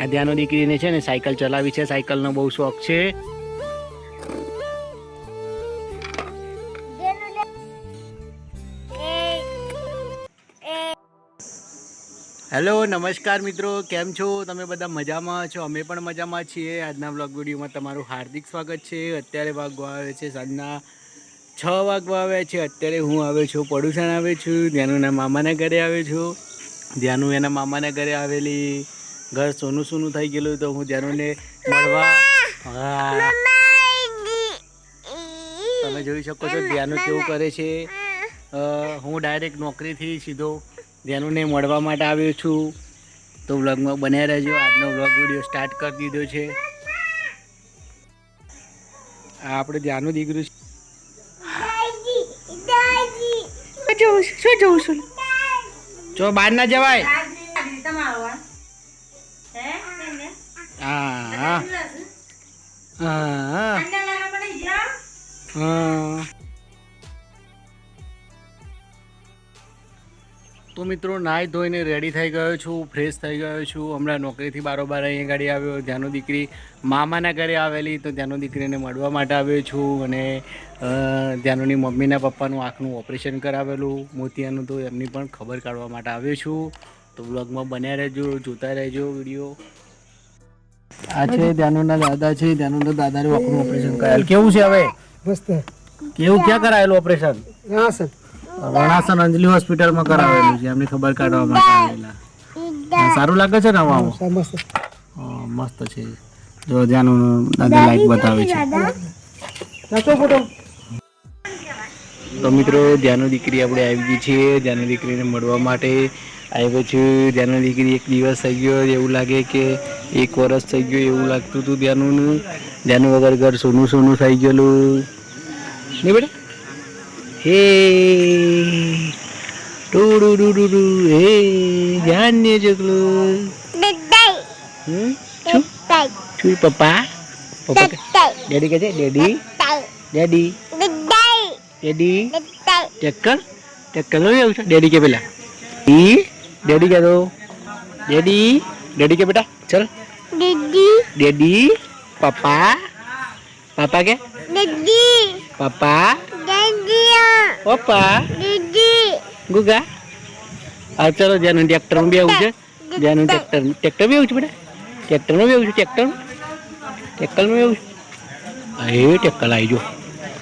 આ ત્યાંનો દીકરીને છે ને સાયકલ ચલાવી છે. સાયકલનો બહુ શોખ છે. હેલો, નમસ્કાર મિત્રો. કેમ છો? તમે બધા મજામાં છો? અમે પણ મજામાં છીએ. આજના બ્લોગ વિડીયોમાં તમારું હાર્દિક સ્વાગત છે. અત્યારે વાગવા આવે છે સાંજના છ વાગવા આવ્યા છે. અત્યારે હું આવ્યો છું, પડુસણ આવ્યો છું. ધ્યાનુના મામાના ઘરે આવ્યો છું. ધ્યાનુ એના મામાના ઘરે આવેલી ઘર સોનું સોનું થઈ ગયેલું તો હું જાનુને મળવા. હા. તમે જોઈ શકો છો ધ્યાનુ કેવું કરે છે. હું ડાયરેક્ટ નોકરીથી સીધો ધ્યાનુને મળવા માટે આવ્યો છું. તો વ્લોગમાં બન્યા રહેજો. આજનો વ્લોગ વીડિયો સ્ટાર્ટ કરી દીધો છે. આ આપણે ધ્યાનનું દીકરું છે. શું જવું છું? જો બહાર ના જવાય. તો મિત્રો નાહી ધોઈને રેડી થઈ ગયો છું ફ્રેશ થઈ ગયો છું. હમણાં નોકરીથી બારોબાર અહીંયા ગાડી આવ્યો ત્યાંનો દીકરી મામાના ઘરે આવેલી તો ત્યાંનો દીકરીને મળવા માટે આવ્યો છું અને અ, ત્યાંની મમ્મીના પપ્પાનું આંખનું ઓપરેશન કરાવેલું મોતિયાનું તો એમની પણ ખબર કાઢવા માટે આવ્યો છું. તો બ્લોગમાં બન્યા રહેજો જોતા રહેજો વીડિયો. આ છે ધ્યાનુના દાદા છે ત્યાંનું દાદાનું આપણું ઓપરેશન કરાયેલ. કેવું છે હવે? મસ્ત. કેવું ક્યાં કરાયેલું ઓપરેશન હા સર રણાસન અંજલિ હોસ્પિટલમાં કરાવેલું છે એમની ખબર કાઢવા માટે આવેલા. સારું લાગે છે ને આમાં મસ્ત. છે. જો ત્યાંનું દાદા લાઈક બતાવે છે. તો મિત્રો ધ્યાનની દીકરી આપણે આવી ગઈ છે. ધ્યાનની દીકરીને મળવા માટે આવ્યો છું. ધ્યાનની દીકરી એક દિવસ થઈ ગયો. એવું લાગે કે એક વરસ થઈ ગયું એવું લાગતું હતું ધ્યાનુનું. ધ્યાન વગર ઘર સોનું સોનું થઈ ગયેલું. નહીં બેટા? હે ટુડુ ડુ ડુ, હે ધ્યાન ને ચકલું શું? પપ્પા? પપ્પા ડેડી કે છે? ડેડી? ડેડી? ડેડી? ચક્કર? ચક્કર લઈ આવું છું? ડેડી કે પેલા? ઈ? ડેડી? કે દો ડેડી ડેડી કે બેટા ચલ ડેડી પપ્પા પાપા डैडी પપ્પા પપ્પા ગુગા હા ચલો જ્યાંનું ટ્રેક્ટરમાં બેવું છે જ્યાંનું ટ્રેક્ટર ટ્રેક્ટર બેવું છે બેટા ટ્રેક્ટરમાં બેવું છે ટ્રેક્ટર ટ્રેક્ટરમાં બેવું છે એ ટ્રેક્ટર આવી જો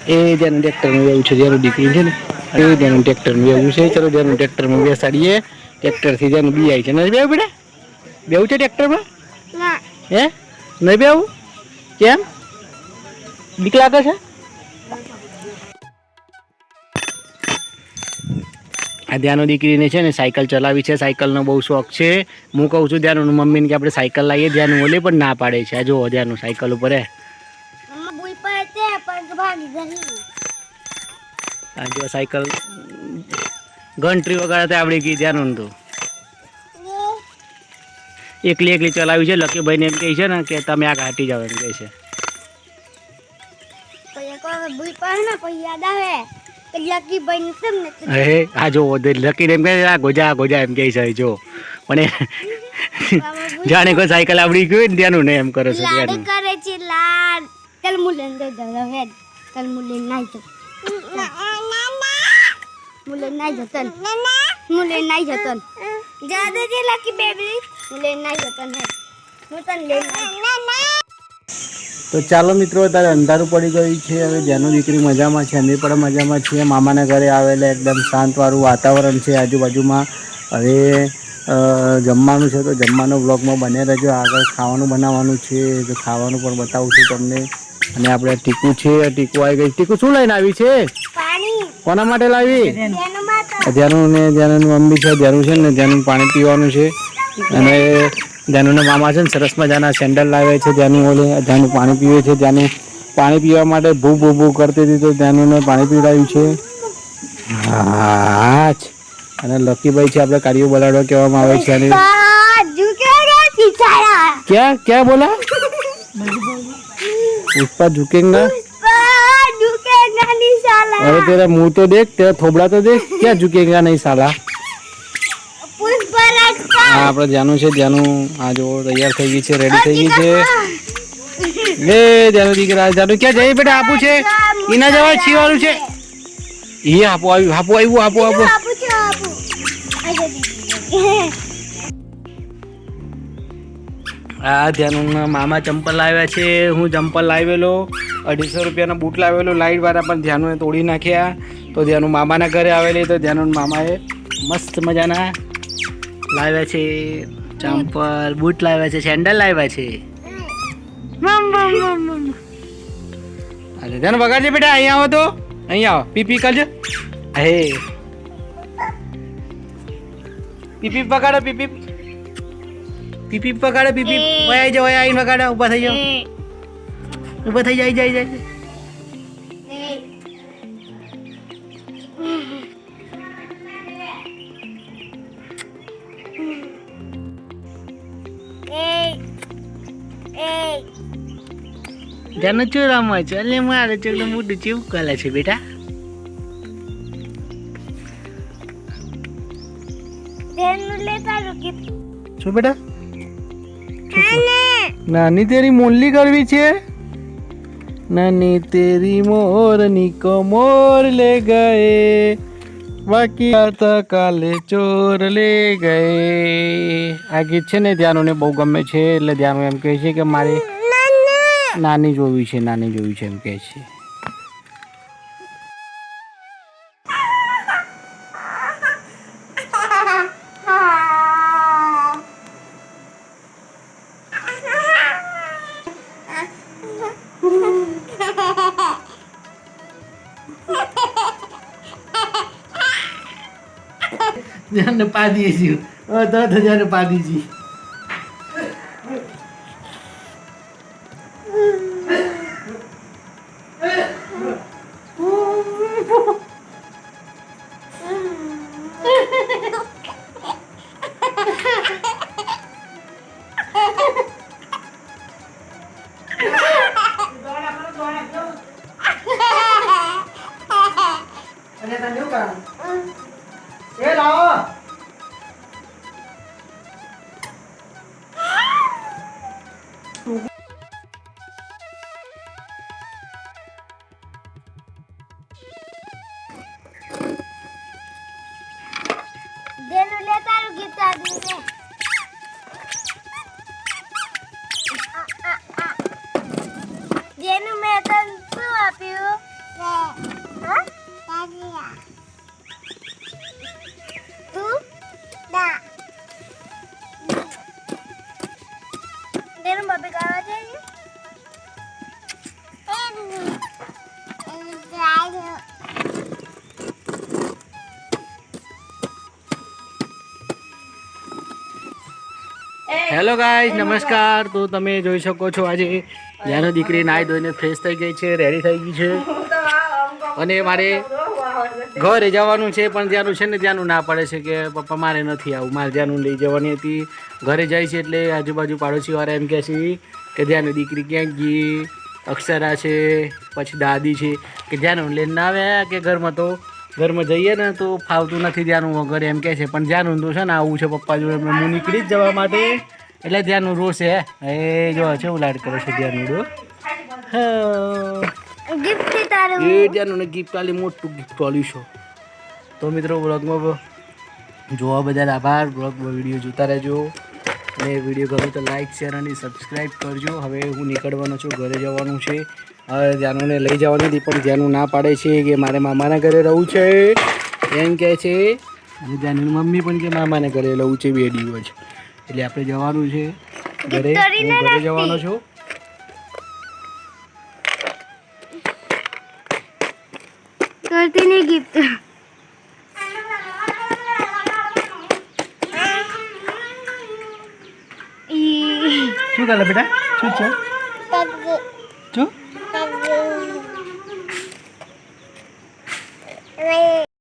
એ જેનું ટ્રેક્ટરમાં બેવું છે જેનું દીકરી છે ને એ જેનું ટ્રેક્ટરમાં બેવું છે ચલો જેનું ટ્રેક્ટરમાં બેસાડીએ ટ્રેક્ટરથી જેનું બી આવી છે ને બેવું બેટા બેવું છે ટ્રેક્ટરમાં? હે? નહીં બેવું? કેમ? બીક લાગે છે? આ ધ્યાનો દીકરીને છે ને સાયકલ ચલાવી છે. સાયકલનો બહુ શોખ છે. હું કહું છું ધ્યાનનું મમ્મીને કે આપણે સાયકલ લાવીએ ધ્યાન ઓલે પણ ના પાડે છે. આ જો ધ્યાનનું સાયકલ ઉપર હે. આ જો સાયકલ. ઘંટરી વગાડે તો કી ધ્યાન તો. એકલી એકલી ચલાવી છે. લકીભાઈને એમ કહે છે ને કે તમે આ ઘાટી જાઓ એમ કહે છે. હે જો લકીને એમ કહે આ ગોજા ગોજા એમ કહે છે જો. પણ જાણે કોઈ સાયકલ આવડી ગયું ને ત્યાંનું ને એમ કરો છે ત્યાંનું. કરે છે લાડ. ચાલ મુલેન દે દે હેડ ચાલ મુલેન નાઈ જો મુલે નાઈ જતન નાઈ જે લકી બેબી. હું તને. તો ચાલો મિત્રો અત્યારે અંધારું પડી ગયું છે. હવે જેનું દીકરી મજામાં છે અમે પણ મજામાં છીએ. મામાના ઘરે આવેલા એકદમ શાંતવાળું વાતાવરણ છે આજુબાજુમાં. હવે જમવાનું છે તો જમવાનો બ્લોગમાં બને રહેજો. આગળ ખાવાનું બનાવવાનું છે. તો ખાવાનું પણ બતાવું છું તમને. અને આપણે ટીકું છે. ટીકું આવી ગઈ. ટીકું શું લઈને આવી છે? કોના માટે લાવી? ધ્યાનું ને ધ્યાનું મમ્મી છે ધ્યાનું છે ને ધ્યાનું પાણી પીવાનું છે. અને ધ્યાનુના મામા છે ને સરસ મજાના સેન્ડલ લાવે છે ધ્યાનું ઓલે ધ્યાનું પાણી પીવે છે ધ્યાનું પાણી પીવા માટે ભૂ ભૂ ભૂ કરતી હતી તો ધ્યાનુને પાણી પીવડાવ્યું છે. હા અને લકીભાઈ છે આપણે કાર્યો બલાડો કહેવામાં આવે છે અને ક્યાં ક્યાં બોલા? પુષ્પા ઝુકેંગા? અરે તેરા મુંહ તો દેખ તેરા થોબડા તો દેખ ક્યાં ઝુકેંગા નહીં સાલા આ આપણે ધ્યાનું છે ધ્યાનું આ જો તૈયાર થઈ ગઈ છે રેડી થઈ ગઈ છે. લે ધ્યાનું દીકરા ધ્યાનું ક્યાં જઈ બેટા, આપું છે? એના જવા છીવાનું છે. એ, આપો, આવ્યું આપો આવ્યું, આપો આપો. આ જો ધ્યાનું મામા ચંપલ લાવ્યા છે, હું ચંપલ લાવેલો, અઢીસો રૂપિયાનો બૂટ લાવેલો લાઇટ વાળા પણ ધ્યાનું તોડી નાખ્યા. તો ધ્યાનું મામાના ઘરે આવેલી, તો ધ્યાનુ મામાએ મસ્ત મજાના લાવ્યા છે ચંપલ બૂટ લાવ્યા છે સેન્ડલ લાવ્યા છે. અરે ધ્યાન વગાડજે બેટા અહીંયા આવો તો. અહીંયા આવો. પી પી કરજો. હે. પીપી પકાડો પકડો પીપી પીપી પકડો પી પી વયા આવી જાઓ વયા આવીને વગાડો ઊભા થઈ જાઓ. ઊભા થઈ જાય જાય જાય જાનો શું રમવા છો એટલે મારે ચોકડો મોટું ચેવું કરે છે બેટા. તેનું લે તારું કે. શું બેટા? નાની તેરી મોલ્લી કરવી છે? નાની તેરી મોરની કમોર લે ગયે. બાકી કાલે ચોર લે ગયે આ ગીત છે ને ધ્યાનોને બહુ ગમે છે એટલે ધ્યાનો એમ કહે છે કે મારે નાની જોવી છે નાની જોવી છે એમ કહે છે. ધ્યાનને પાડીએ છીએ તો ધ્યાને પાડી હેલો ગાઈઝ નમસ્કાર તો તમે જોઈ શકો છો આજે જ્યાંનો દીકરી નાઈ ધોઈને ફ્રેશ થઈ ગઈ છે રેડી થઈ ગઈ છે. અને મારે ઘરે જવાનું છે પણ ત્યાંનું છે ને ત્યાંનું ના પડે છે કે પપ્પા મારે નથી આવું. મારે ત્યાંનું લઈ જવાની હતી. ઘરે જાય છે એટલે આજુબાજુ પાડોશીવાળા એમ કહે છે કે ત્યાંની દીકરી ક્યાંક ગઈ? અક્ષરા છે પછી દાદી છે. કે જ્યાંનું લઈને ના આવ્યા કે ઘરમાં તો? ઘરમાં જઈએ ને તો ફાવતું નથી ત્યાંનું વગર એમ કહે છે. પણ ત્યાંનું તો છે ને આવું છે પપ્પા જોડે. હું નીકળી જ જવા માટે એટલે ત્યાંનું રોષ છે. એ જો છે હું લાડ કરે છે ત્યાંનું રો એ ત્યાંનું ગિફ્ટ આલી મોટું ગિફ્ટ આલ્યું છો. તો મિત્રો બ્લોગમાં જોવા બધા આભાર. બ્લોગમાં વીડિયો જોતા રહેજો. અને વીડિયો ગમે તો લાઈક શેર અને સબસ્ક્રાઈબ કરજો. હવે હું નીકળવાનો છું ઘરે જવાનું છે. જાનુને લઈ જવાની હતી પણ જાનું ના પાડે છે કે મારે મામાના ઘરે રહું છે. એમ કહે છે. અને જાનુની મમ્મી પણ કે મામાના ઘરે રહું છે બે દિવસ. એટલે આપણે જવાનું છે ઘરે. હું ઘરે જવાનો છું. કરતી નહીં ગિફ્ટ શું કરે બેટા શું છે પગ